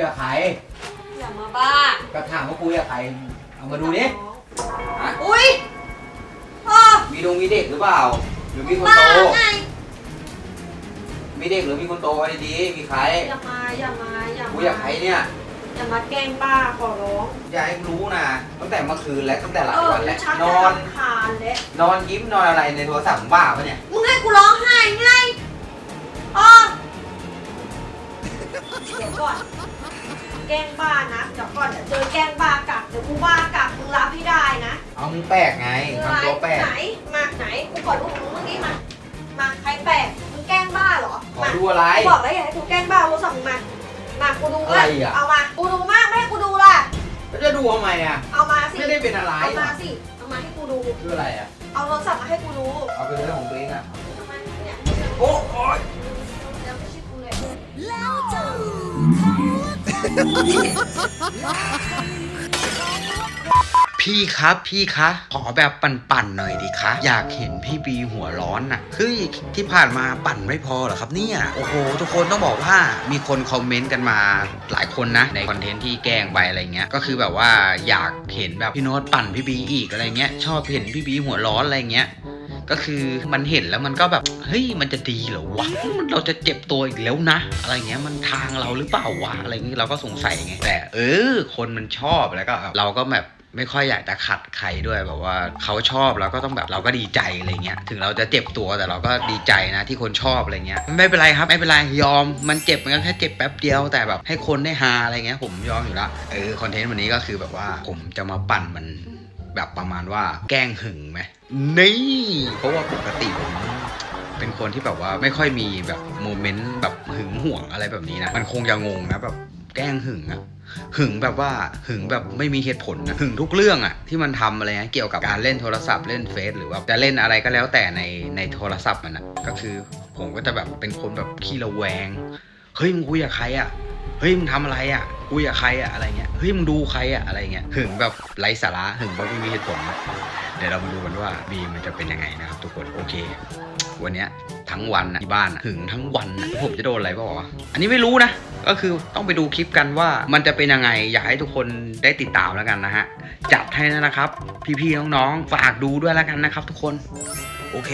ยกับใครอย่ามาบ้าก็ถามว่าคุยกับใครเอามาดูดิฮะอุ้ยพ่อมีดงมีเด็กหรือเปล่า หรือมีคนบ้าโต ไงมีเด็กหรือมีคนโตเอาดีๆมีใครอย่ามาอย่ามาอย่ามาคุยกับใครเนี่ย อย่ามาแกล้งป้าขอร้องอย่าให้กูรู้นะ ตั้งแต่เมื่อคืนแล้วตั้งแต่หลายเออวันแล้วชักนจะอน รำคาญแล้วนอนยิ้มนอนอะไรในโทรศัพท์มึงบ้าปะเนี่ย มึงให้กูร้องไห้ไง เดี๋ยวก่อน แกล้งบ้านะเดี๋ยวก่อนเดี๋ยวเจอแกล้งบ้ากลับเดี๋ยวกูบ้ากลับมึงรับให้ได้นะเอามึงแปลกไงทำตัวแปลกไหนมาไหนกูขอดูมึงเมื่อกี้มามาใครแปลกมึงแกล้งบ้าเหรอขอมาดูอะไร กูบอกแล้วอย่าให้กูแกล้งบ้าโทรศัพท์มึงมามากูดูอะไรมาอะ เอามากูดูมากไม่ให้กูดูล่ะแล้วจะดูทำไมอะ เอามาสิไม่ได้เป็นอะไรเอามาสิเอามาให้กูดู คืออะไรอะ เอาโทรศัพท์มาให้กูดูเอาไปเรื่องของตัวเองอะทำไมเนี่ย โอ้โอย แล้วเจ้าพี่ครับพี่คะ ขอแบบปั่นๆหน่อยดิคะ อยากเห็นพี่บีหัวร้อนน่ะคือที่ผ่านมาปั่นไม่พอเหรอครับเนี่ย โอ้โห ทุกคนต้องบอกว่ามีคนคอมเมนต์กันมาหลายคนนะ ในคอนเทนต์ที่แกล้งไปอะไรเงี้ย ก็คือแบบว่าอยากเห็นแบบพี่โน้ตปั่นพี่บีอีกอะไรเงี้ย ชอบเห็นพี่บีหัวร้อนอะไรเงี้ย ก็คือมันเห็นแล้วมันก็แบบเฮ้ยมันจะดีเหรอวะเราจะเจ็บตัวอีกแล้วนะ อะไรเงี้ยมันทางเราหรือเปล่าวะอะไรเงี้ยเราก็สงสัยไงแต่ เออ คนมันชอบแล้วก็เราก็แบบไม่ค่อยอยากจะขัดใครด้วยแบบว่าเขาชอบเราก็ต้องแบบเราก็ดีใจอะไรเงี้ยถึงเราจะเจ็บตัวแต่เราก็ดีใจนะที่คนชอบอะไรเงี้ยไม่เป็นไรครับไม่เป็นไรยอมมันเจ็บมันก็แค่เจ็บแป๊บเดียวแต่แบบให้คนได้ฮาอะไรเงี้ยผมยอมอยู่ละเออคอนเทนต์วันนี้ก็คือแบบว่าผมจะมาปั่นมัน แบบประมาณว่าแกล้งหึงไหมนี่ เพราะว่าปกติผมเป็นคนที่แบบว่าไม่ค่อยมีแบบโมเมนต์แบบหึงห่วงอะไรแบบนี้นะ มันคงจะงงนะแบบแกล้งหึงอะหึงแบบว่าหึงแบบไม่มีเหตุผลนะหึงทุกเรื่องอะที่มันทำอะไรเงี้ยเกี่ยวกับการเล่นโทรศัพท์เล่นเฟซหรือว่าจะเล่นอะไรก็แล้วแต่ในในโทรศัพท์มันอะก็คือผมก็จะแบบเป็นคนแบบขี้ระแวง เฮ้ยมึงคุยกับใครอะ เฮ้ยมึงทำอะไรอะคุยกับใครอะอะไรเงี้ยเฮ้ยมึงดูใครอะอะไรเงี้ยหึงแบบไร้สาระหึงแบบไม่มีเหตุผลเดี๋ยวเรามาดูกันว่าบีมันจะเป็นยังไงนะครับทุกคนโอเค วันเนี้ยทั้งวันนะที่บ้านหึงทั้งวันนะผมจะโดนอะไรเปล่าวะอันนี้ไม่รู้นะก็คือต้องไปดูคลิปกันว่ามันจะเป็นยังไง อยากให้ทุกคนได้ติดตามแล้วกันนะฮะจัดให้นะครับ พี่ๆน้องๆฝากดูด้วยแล้วกันนะครับ ทุกคนโอเค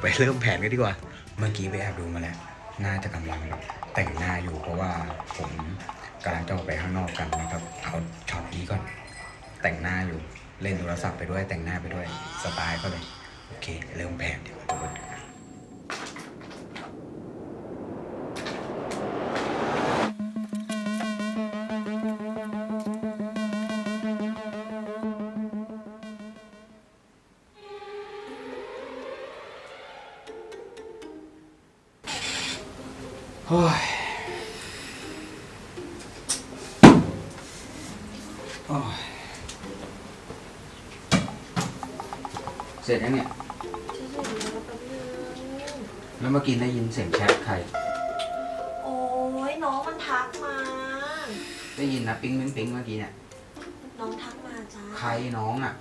ไปเริ่มแผนกันดีกว่า เมื่อกี้ไปแอบดูมาแล้ว น่าจะกำลัง แต่งหน้าอยู่เพราะว่าผมกำลังจะออกไปข้างนอกกันนะครับเอาช็อตนี้ก่อน แต่งหน้าอยู่เล่นโทรศัพท์ไปด้วยแต่งหน้าไปด้วยสไตล์ก็เลยโอเค เริ่มแผนดีกว่าทุกคนโอ้ยโอ้ยเสร็จยังเนี่ย แล้วเมื่อกี้ได้ยินเสียงแชทใคร โอ้ยน้องมันทักมา ได้ยินนะปิ๊งปิ๊งปิ๊งเมื่อกี้เนี่ย น้องทักมาจ้าใครน้องอะ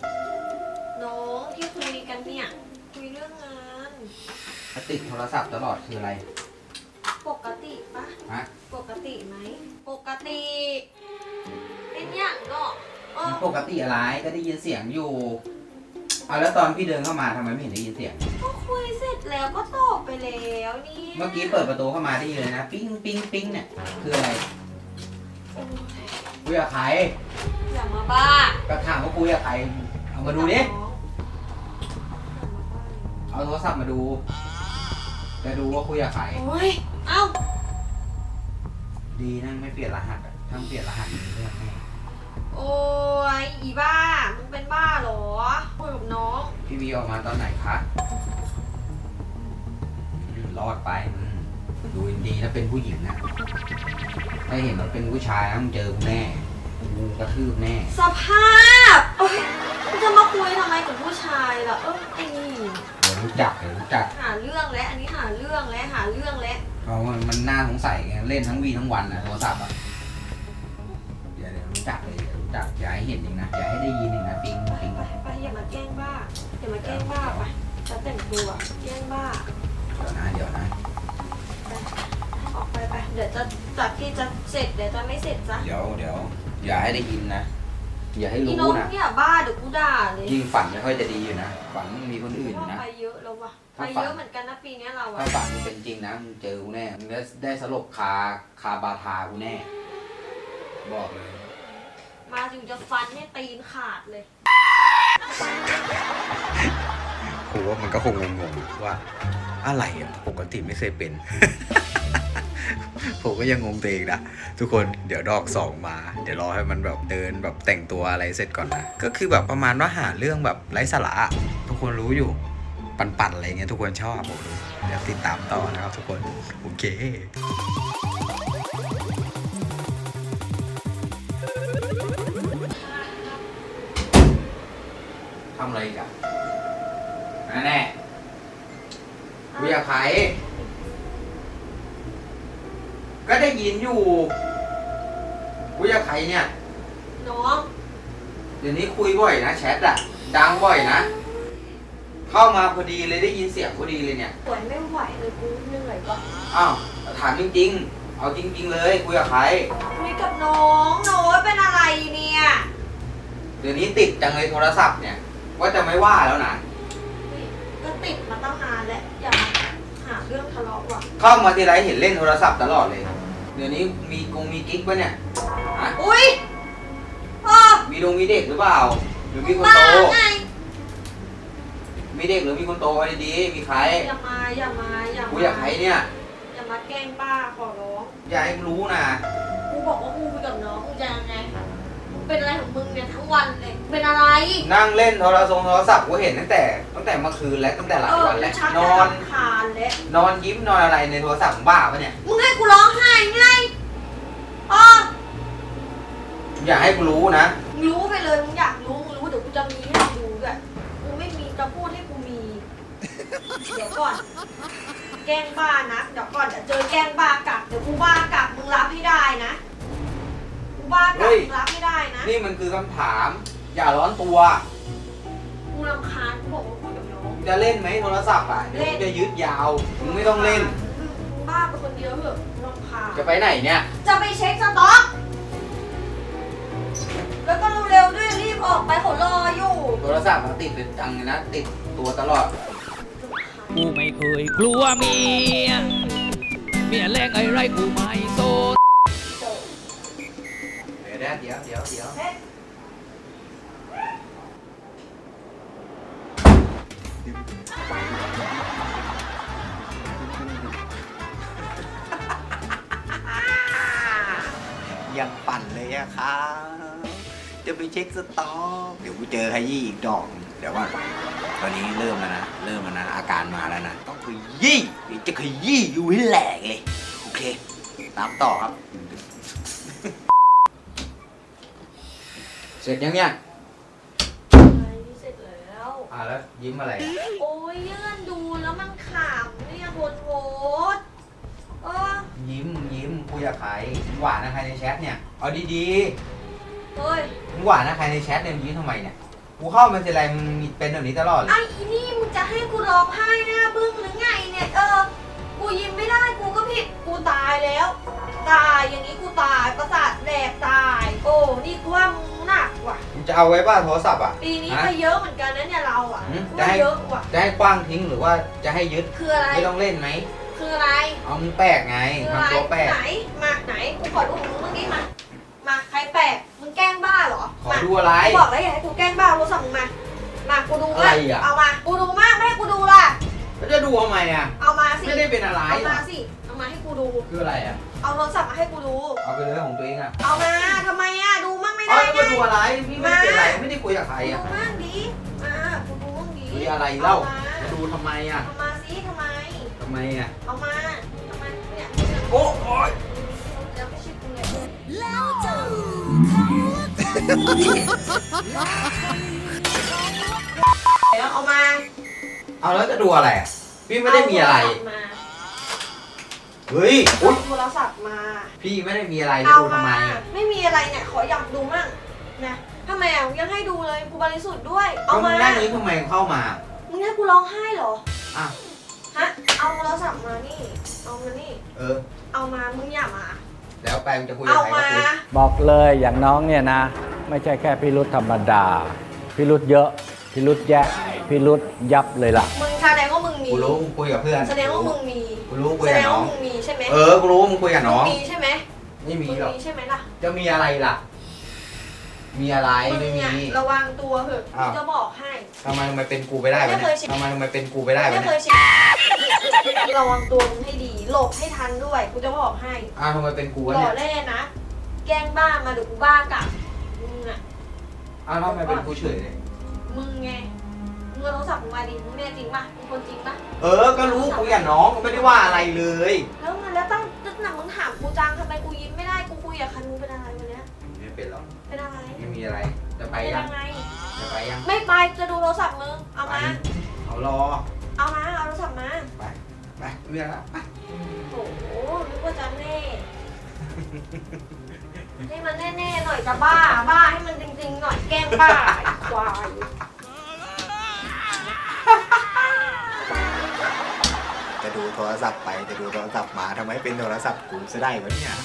น้องที่คุยกันเนี่ย คุยเรื่องงานมาติดโทรศัพท์ตลอดคืออะไรปกติปะ ฮะปกติไหม ปกติ เป็นอย่างก็เออปกติอะไรก็ได้ยินเสียงอยู่ เอาแล้วตอนพี่เดินเข้ามาทำไมไม่เห็นได้ยินเสียง ก็คุยเสร็จแล้วก็ตอบไปแล้วนี่เมื่อกี้เปิดประตูเข้ามาได้ยินเลยนะ ปิ๊งปิ๊งปิ๊งเนี่ยคืออะไรโอ้ยคุยกับใครอย่ามาบ้าก็ถามว่าคุยกับใครเอามาดูดิ เอาโทรศัพท์มาดู จะดูว่าคุยกับใคร โอ้ยเอ้า ดีนะไม่เปลี่ยนรหัสอะถ้าเปลี่ยนรหัสมีเรื่องแน่โอ้ยอีบ้า มึงเป็นบ้าเหรอคุยกับน้อง พี่วีออกมาตอนไหนคะอืมรอดไปอืมดูดีๆถ้าเป็นผู้หญิงนะถ้าเห็นว่าเป็นผู้ชายนะมึงเจอกูแน่กูกระทืบแน่ สภาพโอ้ยมึงจะมาคุยทำไมกับผู้ชายล่ะ เออไอ้นี่เดี๋ยวรู้จักเดี๋ยวรู้จัก หาเรื่องแล้วอันนี้หาเรื่องแล้วหาเรื่องแล้ว เพราะมันมันน่าสงสัยไงเล่นทั้งวีทั้งวันนะโทรศัพท์อะเดี๋ยวเดี๋ยวรู้จักเลยเดี๋ยวรู้จักอย่าให้เห็นเองนะอย่าให้ได้ยินเองนะปิงไปปิงไปไปอย่ามาแกล้งบ้าอย่ามาแกล้งบ้าไปจะแต่งตัวแกล้งบ้าเดี๋ยวนะเดี๋ยวนะไออกไปไปเดี๋ยวจะจากที่จะเสร็จเดี๋ยวจะไม่เสร็จจ้ะ เดี๋ยวเดี๋ยวอย่าให้ได้ยินนะ อย่าให้พี่รู้นกนะ เนี่ยบ้าเดี๋ยวกูด่าเลยยิ่งฝันไม่ค่อยจะดีอยู่นะ ฝันมีคนอื่นอยู่นะ ไปเยอะแล้วว่ะไปถ้าฝัน เยอะเหมือนกันนะปีเนี้ยเราอะถ้าฝันมันเป็นจริงนะมึงเจอกูแน่มึงได้ได้สลบคาคาบาทากูแน่ บอกเลย มาอยู่จะฟันให้ตีนขาดเลยผมว่ามันก็คงงงๆว่าอะไรอะ ปกติไม่เคยเป็น ผมก็ยังงงตัวเองนะทุกคนเดี๋ยวดอกสองมา เดี๋ยวรอให้มันแบบเดินแบบแต่งตัวอะไรเสร็จก่อนนะ ก็คือแบบประมาณว่าหาเรื่องแบบไร้สาระทุกคนรู้อยู่ ปั่นๆอะไรเงี้ยทุกคนชอบผมรู้เดี๋ยวติดตามต่อนะครับทุกคนโอเคทำอะไรอีกันแน่แน่ๆกูอยากขาย ก็ได้ยินอยู่กูอยากขายเนี่ย น้องเดี๋ยวนี้คุยบ่อยนะแชทอะดังบ่อยนะ เข้ามาพอดีเลยได้ยินเสียงพอดีเลยเนี่ยป่วยไม่ไหวเลยกูเหนื่อยว่ะอ้าวถามจริงๆ เอาจริง ๆ เลยคุยกับใครคุยกับน้องโน้ตเป็นอะไรเนี่ยเดี๋ยวนี้ติดจังเลยโทรศัพท์เนี่ย ว่าจะไม่ว่าแล้วนะก็ติดมาตั้งนานแล้วอย่ามาหาเรื่องทะเลาะว่ะเข้ามาทีไรเห็นเล่นโทรศัพท์ตลอดเลย เดี๋ยวนี้มีกงมีกิ๊กปะเนี่ยฮะอุ้ยเออมีดงมีเด็กหรือเปล่า หรือมีคนบ้าโต ไงมีเด็กหรือมีคนโตเอาดีๆมีใครอย่ามาอย่ามาอย่ากูมาอยากใครเนี่ย อย่ามาแกล้งป้าขอร้องอย่าให้รู้นะ กูบอกว่ากูคุยกับน้องมึงจะยังไงมึง เป็นอะไรของมึงเนี่ยทั้งวันเลย เป็นอะไร นั่งเล่นโทรศัพท์โทรศัพท์กูเห็นตั้งแต่ตั้งแต่เมื่อคืนแล้วตั้งแต่หลายเออวันแล้วชักนจะอน รำคาญแล้ว นอนยิ้มนอนอะไรในโทรศัพท์มึงบ้าปะเนี่ยมึงให้กูร้องไห้ไงอ๋ออย่าให้กูรู้นะ มึงรู้ไปเลย มึงอยากรู้ มึงรู้เดี๋ยวกูจะมีให้มึงดูด้วยกูไม่มีจะพูดให้กูมี เดี๋ยวก่อน แกล้งบ้านะ เดี๋ยวก่อนเดี๋ยวเจอแกล้งบ้ากัดเดี๋ยวกูบ้ากัดมึงรับให้ได้นะ กูบ้ากัดเฮ้ยมึงรับให้ได้นะนี่มันคือคำถาม อย่าร้อนตัว กูรำคาญกูบอกว่าคุยกับน้องจะเล่นไหมโทรศัพท์อะเดี๋ยวกูจะยึดยาวมึงไม่ต้องเล่น มึงบ้าไปคนเดียวเหอะรำคาญจะไปไหนเนี่ย จะไปเช็คสต็อก แล้วก็เร็วๆด้วยรีบออกไปเขารออยู่ โทรศัพท์มันติดเป็นจังเลยนะ ติดตัวตลอด กูไม่เคยกลัวเมีย เมียแรงไอ้ไรกูไม่โซ นเดี๋ยวนะเดี๋ยวเดี๋ยวเดี๋ยวเฮ้ยยังปั่นเลยอะครับจะไปเช็คสต็อกเดี๋ยวกูเจอขยี้อีกดอก เดี๋ยวว่า ตอนนี้เริ่มแล้วนะ เริ่มแล้วนะ อาการมาแล้วนะ ต้องขยี้เดี๋ยวจะขยี้อยู่ให้แหลกเลย โอเค ตามต่อครับ เสร็จยังเนี่ยอะไรเสร็จแล้ว อ่าแล้วยิ้มอะไรอะโอ้ยเลื่อนดูแล้วมันขำเนี่ยโหดโหดเออยิ้มยิ้มคุยกับใครมึงหวานนะใครในแชทเนี่ยเอาดีเฮ้ยๆมึงหวานนะใครในแชทเนี่ยมึงยิ้มทำไมเนี่ยกูเข้ามาทีไรมึงเป็นแบบนี้ตลอดเลย ไอ้อีนี่มึงจะให้กูร้องไห้หน้าบึ้งหรือไงเนี่ยเออ กูยิ้มไม่ได้กูก็ผิดกูตายแล้ว ตายอย่างนี้กูตายประสาทแดกตาย โอ้นี่กูว่ามึงหนักว่ะมึง จะเอาไว้ป่ะโทรศัพท์อะปีนี้ฮะก็เยอะเหมือนกันนะเนี่ยเราอะหืมกูจะว่าให้เยอะว่ะจะให้กว้างทิ้งหรือว่าจะให้ยึด คืออะไร ไม่ต้องเล่นไหม คืออะไรเอามึงแปลกไงคืออะไรทำตัวแปลก ไหนมาไหนกูขอดูของมึงเมื่อกี้มา มาใครแปลกมึงแกล้งบ้าเหรอขอมาดูอะไร กูบอกแล้วอย่าให้กูแกล้งบ้ารู้สั่งมึงมา มากูดูอะไรมาอะ เอามากูดูมากไม่ให้กูดูล่ะ แล้วจะดูทำไมอะ เอามาสิ ไม่ได้เป็นอะไรเอาหรมาอสิ เอามาให้กูดู คืออะไรอะ เอาโทรศัพท์มาให้กูดู เอาไปเลยของตัวเองอะ เอามาทำไมอะดูมั่งไม่เอาได้แล้วไงมาดูอะไรพี่ไม่ได้เป็นอะไรไม่ได้คุยกับใครดูอะมั่งดิมากูดูมั่งดิคุยอะไรเล่าอมาจะดูทำไมอะเอามาสิทำไม ทำไมอะ เอามาทำไมเนี่ยโอ้โอยแล้วไม่ใช่กูเลยแล้วเอามา เอาแล้วจะดูอะไรอะพี่ไม่ได้มีอะไร เาโทศัพท์มาเฮ้ยเอาอุ๊ยโทรศัพท์มาพี่ไม่ได้มีอะไรจะเอาดูทำไมมาอะไม่มีอะไรเนี่ยขออยากดูมั่งนะทำไมอะยังให้ดูเลยกูบริสุทธิ์ด้วย ก็เอามึมางนั่งนี้ทำไมเข้ามามึงให้กูร้องไห้เหรออะฮะเอาโทรศัพท์มานี่ เอามานี่ เออ เอามามึงอย่ามา แล้วไปมึงจะคุยกัเอาบใครก็มาคุยบอกเลยอย่างน้องเนี่ยนะ ไม่ใช่แค่พิรุธธรรมดาพิรุธเยอะ พิรุธแยะพิรุธยับเลยล่ะ มึงแสดงว่ามึงมี กูรู้มึงคุยกับเพื่อน แสดงว่ามึงมี กูรู้คุยแสดกับงน้อว่าง มึงมีใช่ไหมเออ กูรู้มึงคุยกับน้อง มึมีใช่ไหมไม่มีมึงหรอก มีใช่ไหมล่ะจะมีอะไรล่ะ มีอะไรมึงไม่มีเนี่ยระวังตัวเถอะอ้าว กูจะบอกให้ ทำไมมันเป็นกูไปได้วะไม่เนี่เคยยชิทำไมมันเป็นกูไปได้วะไม่เคเนี่ยยชิมระวังตัวมึงให้ดี หลบให้ทันด้วย กูจะบอกให้อ้าวทำไมเป็นกูหวะล่เนี่อยเล่นนะ แกล้งบ้ามาเดี๋ยวกูบ้ากลับมึงอะอ้าวทำไมเป็นกูเฉยเลย มึงไง มึงเอาโทรศัพท์มึงมาดิ มึงเนี่ยจริงปะมึงคนจริงปะเออ ก็รู้คุยกับน้องไม่ได้ว่าอะไรเลย แล้วมันแล้วตั้งตึกหนักมึงถามกูจังทำไมกูยิ้มไม่ได้ กูคุยกับคันมึงเป็นอะไรวันเนี้ยไม่เป็นหรอก เป็นอะไร ไม่มีอะไร จะไปเป็นยังยังไง จะไปยังไม่ไป จะดูโทรศัพท์มึง เอามา เอารอ เอามา เอาโทรศัพท์มาไปไปไม่มีอะไรละไป โอ้โหนึกว่าจะแน่ ให้มันแน่ๆหน่อยจะบ้า บ้าให้มันจริงๆหน่อยแกล้งบ้าไอ้ควายจะดูโทรศัพท์ไปจะดูโทรศัพท์มาทำไมเป็นโทรศัพท์กูจะได้วะเนี่ย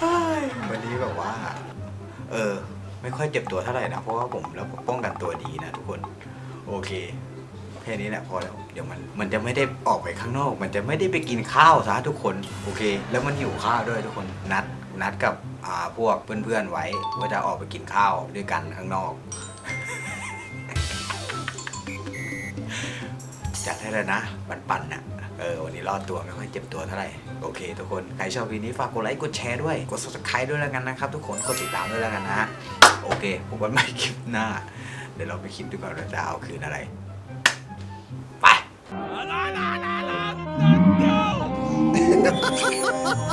เฮ้ยวันนี้แบบว่า เออ ไม่ค่อยเจ็บตัวเท่าไหร่นะ เพราะว่าผมแล้วผมป้องกันตัวดีนะทุกคน โอเค แค่นี้แหละพอแล้ว เดี๋ยวมันมันจะไม่ได้ออกไปข้างนอก มันจะไม่ได้ไปกินข้าวซะทุกคนโอเค แล้วมันหิวข้าวด้วยทุกคนนัดนัดกับอ่าพวกเพื่อนๆไว้ว่าจะออกไปกินข้าวด้วยกันข้างนอก จัดให้เลยนะ ปันๆน่ะเออวันนี้รอดตัวไม่ค่อยเจ็บตัวเท่าไหร่โอเค ทุกคนใครชอบวีนี้ฝากกดไลค์กดแชร์ด้วยกด subscribe ด้วยแล้วกันนะครับ ทุกคนกดติดตามด้วยแล้วกันนะฮะโอเคผมวันใหม่คลิปหน้า เดี๋ยวเราไปคิดดูก่อนว่าจะเอาคืนอะไร 啦啦啦啦啦！丢！